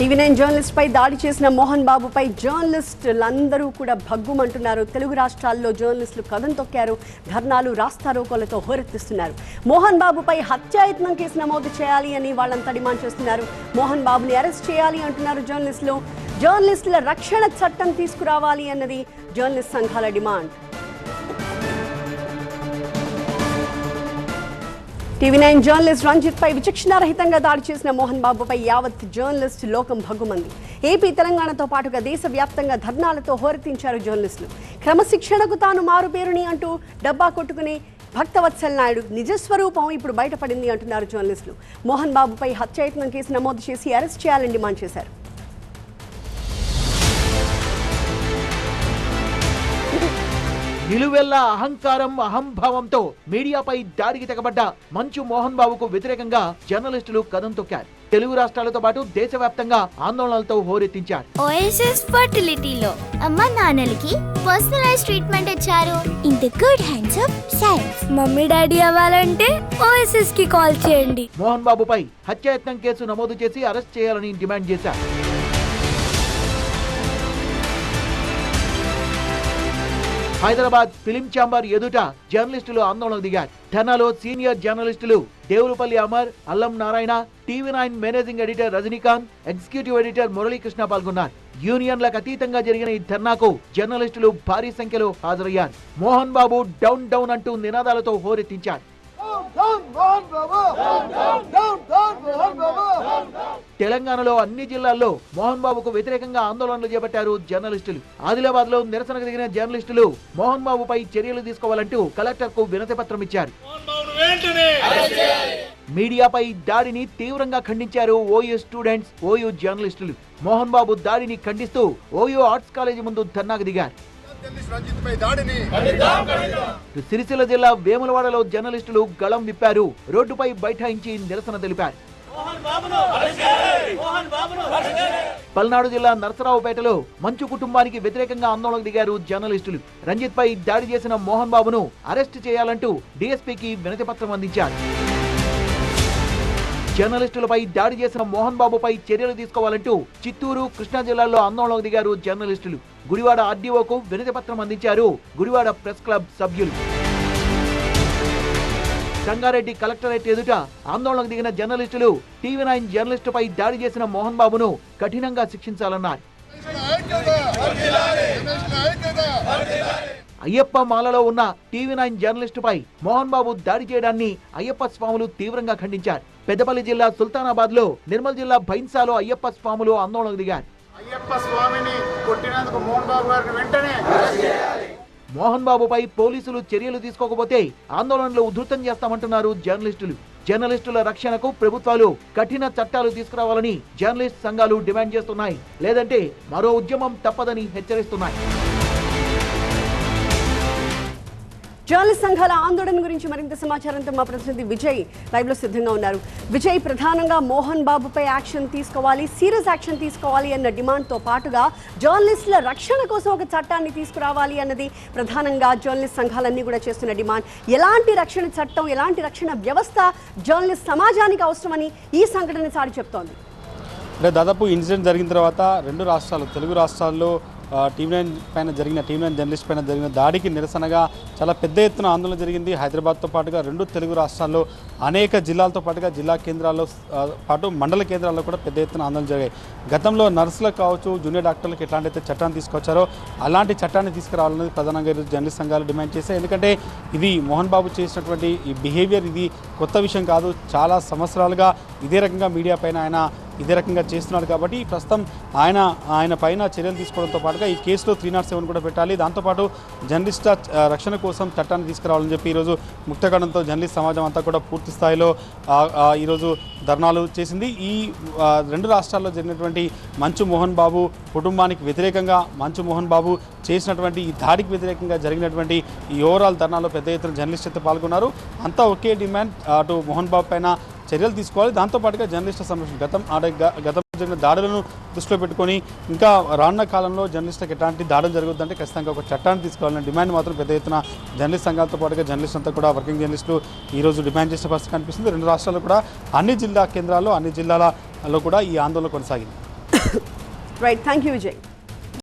TV nine journalist పై దాడి చేసిన మోహన్ బాబుపై జర్నలిస్టులందరూ కూడా భగ్గుమంటున్నారు. తెలుగు రాష్ట్రాల్లో జర్నలిస్టులు కథం తొక్కారు. ధర్నాలు రాస్తారోకోలతో హోరెత్తిస్తున్నారు. మోహన్ బాబుపై హత్యాయత్నం కేసు నమోదు చేయాలి అని వాళ్ళంతా డిమాండ్ చేస్తున్నారు. మోహన్ బాబుని అరెస్ట్ చేయాలి అంటున్నారు జర్నలిస్టులు. జర్నలిస్టుల రక్షణ చట్టం తీసుకురావాలి అన్నది జర్నలిస్ట్ సంఘాల demand. TV nine journalist Ranjith పై విచక్షణారహితంగా దాడి చేసిన మోహన్ బాబుపై యావత్ జర్నలిస్ట్ లోకం భగ్గుమంది. ఏపీ తెలంగాణతో పాటుగా దేశవ్యాప్తంగా ధర్నాలతో హోరెత్తించారు జర్నలిస్టులు. క్రమశిక్షణకు తాను మారుపేరుని అంటూ డబ్బా కొట్టుకుని భక్తవత్సల్ నాయుడు నిజస్వరూపం ఇప్పుడు బయటపడింది అంటున్నారు జర్నలిస్టులు. మోహన్ బాబుపై హత్యాయత్నం కేసు నమోదు చేసి అరెస్ట్ చేయాలని డిమాండ్ చేశారు. నిలువెల్లా అహంకారం అహంభావంతో మీడియాపై దాడికి తెగబడ్డ మంచు మోహన్ బాబుకు వ్యతిరేకంగా జర్నలిస్టులు కథం తొక్కారు. తెలుగు రాష్ట్రాలతో పాటు దేశవ్యాప్తంగా ఆందోళనలతో హోరెత్తించారు. ఓఎస్ఎస్ ఫర్టిలిటీలో అమ్మ నాన్నలకి పర్సనలైజ్ ట్రీట్మెంట్ ఇచ్చారు. In the good hands of science mummy daddy అవ్వాలంటే ఓఎస్ఎస్కి కాల్ చేయండి. మోహన్ బాబుపై హత్యాయత్నం కేసు నమోదు చేసి అరెస్ట్ చేయాలని డిమాండ్ చేశారు. హైదరాబాద్ ఫిలిం ఛాంబర్ ఎదుట జర్నలిస్టులు ఆందోళన దిగారు. ధర్నాలో సీనియర్ జర్నలిస్టులు Devulapalli Amar Allam Narayana TV nine managing editor Rajinikanth executive editor Muralikrishna పాల్గొన్నారు. యూనియన్లకు అతీతంగా జరిగిన ఈ ధర్నాకు జర్నలిస్టులు భారీ సంఖ్యలో హాజరయ్యారు. మోహన్ బాబు డౌన్ డౌన్ అంటూ నినాదాలతో హోరెత్తించారు. తెలంగాణలో అన్ని జిల్లాల్లో మోహన్ బాబుకు వ్యతిరేకంగా ఆందోళనలు చేపట్టారు జర్నలిస్టులు. ఆదిలాబాద్లో నిరసనకు దిగిన జర్నలిస్టులు మోహన్ బాబుపై చర్యలు తీసుకోవాలంటూ కలెక్టర్కు వినతి పత్రం ఇచ్చారు. మీడియాపై దాడిని తీవ్రంగా ఖండించారు ఓయూ స్టూడెంట్స్ ఓయూ జర్నలిస్టులు. మోహన్ బాబు దాడిని ఖండిస్తూ ఓయూ ఆర్ట్స్ కాలేజీ ముందు ధర్నాకు దిగారు. జర్నలిస్ట్ రంజిత్ పై దాడిని ఇటు సిరిసిల్ల జిల్లా వేములవాడలో జర్నలిస్టులు గళం విప్పారు. రోడ్డుపై బైఠాయించి నిరసన తెలిపారు. పల్నాడు జిల్లా నరసరావుపేటలో మంచు కుటుంబానికి వ్యతిరేకంగా ఆందోళనకు దిగారు జర్నలిస్టులు. రంజిత్ పై దాడి చేసిన మోహన్ బాబును అరెస్ట్ చేయాలంటూ డీఎస్పీకి వినతి పత్రం అందించారు. జర్నలిస్టులపై దాడి చేసిన మోహన్ బాబుపై చర్యలు తీసుకోవాలంటూ చిత్తూరు కృష్ణా జిల్లాల్లో ఆందోళనకు దిగారు జర్నలిస్టులు. గుడివాడ ఆర్డీఓకు వినతి పత్రం అందించారు గుడివాడ ప్రెస్ క్లబ్ సభ్యులు. సంగారెడ్డి కలెక్టరేట్ ఎదుట ఆందోళనకు దిగిన జర్నలిస్టులు టీవీ నైన్ జర్నలిస్టుపై దాడి చేసిన మోహన్ బాబును కఠినంగా శిక్షించాలన్నారు. అయ్యప్ప మాలలో ఉన్న టీవీ నైన్ జర్నలిస్టుపై మోహన్ బాబు దాడి చేయడాన్ని అయ్యప్ప స్వాములు తీవ్రంగా ఖండించారు. పెద్దపల్లి జిల్లా సుల్తానాబాద్లో నిర్మల్ జిల్లా భైన్సాలో అయ్యప్ప స్వాములు ఆందోళనకు దిగారు. అయ్యప్ప స్వామిని కొట్టినందుకు మోహన్ బాబు గారిని వెంటనే మోహన్ బాబుపై పోలీసులు చర్యలు తీసుకోకపోతే ఆందోళనలు ఉధృతం చేస్తామంటున్నారు జర్నలిస్టులు. జర్నలిస్టుల రక్షణకు ప్రభుత్వాలు కఠిన చట్టాలు తీసుకురావాలని జర్నలిస్ట్ సంఘాలు డిమాండ్ చేస్తున్నాయి. లేదంటే మరో ఉద్యమం తప్పదని హెచ్చరిస్తున్నాయి. జర్నలిస్ట్ సంఘాల ఆందోళన గురించి మరింత సమాచారంతో మా ప్రతినిధి విజయ్ లైవ్లో సిద్ధంగా ఉన్నారు. విజయ్ ప్రధానంగా మోహన్ బాబుపై యాక్షన్ తీసుకోవాలి సీరియస్ యాక్షన్ తీసుకోవాలి అన్న డిమాండ్తో పాటుగా జర్నలిస్టుల రక్షణ కోసం ఒక చట్టాన్ని తీసుకురావాలి అన్నది ప్రధానంగా జర్నలిస్ట్ సంఘాలన్నీ కూడా చేస్తున్న డిమాండ్. ఎలాంటి రక్షణ చట్టం ఎలాంటి రక్షణ వ్యవస్థ జర్నలిస్ట్ సమాజానికి అవసరమని ఈ సంఘటన చాటి చెప్తోంది. అంటే దాదాపు ఇన్సిడెంట్ జరిగిన తర్వాత రెండు రాష్ట్రాలు తెలుగు రాష్ట్రాల్లో టీవీ నైన్ పైన జరిగిన టీవీ నైన్ జర్నలిస్ట్ పైన జరిగిన దాడికి నిరసనగా చాలా పెద్ద ఎత్తున ఆందోళన జరిగింది. హైదరాబాద్తో పాటుగా రెండు తెలుగు రాష్ట్రాల్లో అనేక జిల్లాలతో పాటుగా జిల్లా కేంద్రాల్లో పాటు మండల కేంద్రాల్లో కూడా పెద్ద ఎత్తున ఆందోళన జరిగాయి. గతంలో నర్సులకు కావచ్చు జూనియర్ డాక్టర్లకు ఎట్లాంటి చట్టాన్ని తీసుకొచ్చారో అలాంటి చట్టాన్ని తీసుకురావాలనేది ప్రధానంగా ఈరోజు జర్నలిస్ట్ సంఘాలు డిమాండ్ చేశాయి. ఎందుకంటే ఇది మోహన్ బాబు చేసినటువంటి ఈ బిహేవియర్ ఇది కొత్త విషయం కాదు. చాలా సంవత్సరాలుగా ఇదే రకంగా మీడియా పైన ఆయన ఇదే రకంగా చేస్తున్నాడు కాబట్టి ప్రస్తుతం ఆయన ఆయన పైన చర్యలు తీసుకోవడంతో పాటుగా ఈ కేసులో త్రీ నాట్ సెవెన్ కూడా పెట్టాలి. దాంతోపాటు జర్నలిస్టుల రక్షణ కోసం చట్టాన్ని తీసుకురావాలని చెప్పి ఈరోజు ముక్తగడంతో జర్నలిస్ట్ సమాజం అంతా కూడా పూర్తి స్థాయిలో ఈరోజు ధర్నాలు చేసింది. ఈ రెండు రాష్ట్రాల్లో జరిగినటువంటి మంచు మోహన్ బాబు కుటుంబానికి వ్యతిరేకంగా మంచు మోహన్ బాబు చేసినటువంటి ఈ దాడికి వ్యతిరేకంగా జరిగినటువంటి ఈ ఓవరాల్ ధర్నాలో పెద్ద ఎత్తున జర్నలిస్ట్ అయితే పాల్గొన్నారు. అంతా ఒకే డిమాండ్ అటు మోహన్ బాబు పైన చర్యలు తీసుకోవాలి. దాంతోపాటుగా జర్నలిస్టుల సంరక్షణ గతం అంటే గ- గతంలో జరిగిన దాడులను దృష్టిలో పెట్టుకొని ఇంకా రానున్న కాలంలో జర్నలిస్టులకు ఎలాంటి దాడులు జరుగుతుందంటే ఖచ్చితంగా ఒక చట్టాన్ని తీసుకోవాలని డిమాండ్ మాత్రం పెద్ద ఎత్తున జర్నలిస్ట్ సంఘాలతో పాటుగా జర్నలిస్ట్ అంతా కూడా వర్కింగ్ జర్నలిస్టులు ఈ రోజు డిమాండ్ చేసిన పరిస్థితి కనిపిస్తుంది. రెండు రాష్ట్రాల్లో కూడా అన్ని జిల్లా కేంద్రాల్లో అన్ని జిల్లాలలో కూడా ఈ ఆందోళన కొనసాగింది. Right thank you Vijay